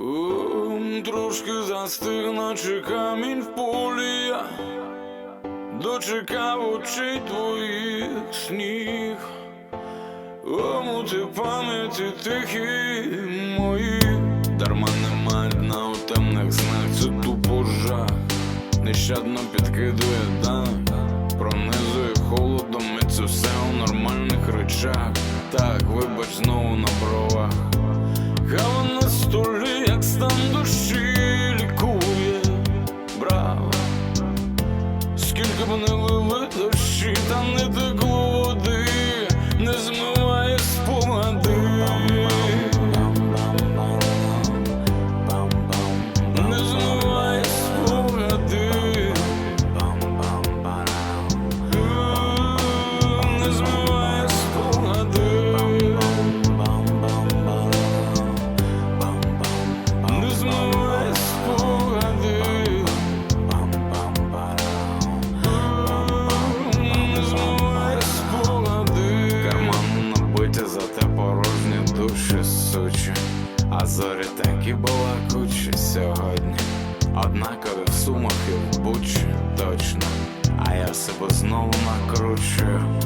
Ум, Трошки застиг, наче камінь в полі. Дочекав очей твоїх сніг. Омути пам'яті тихі мої. Дарма нема дна у темних снах, це тупо жах. Нещадно підкидує даних Пронизує холодом, і це все у нормальних речах. Так, вибач знову на бровах Give me А і була балакучі сьогодні. Однакові в сумах і в бучі точно. А я себе знову накручую.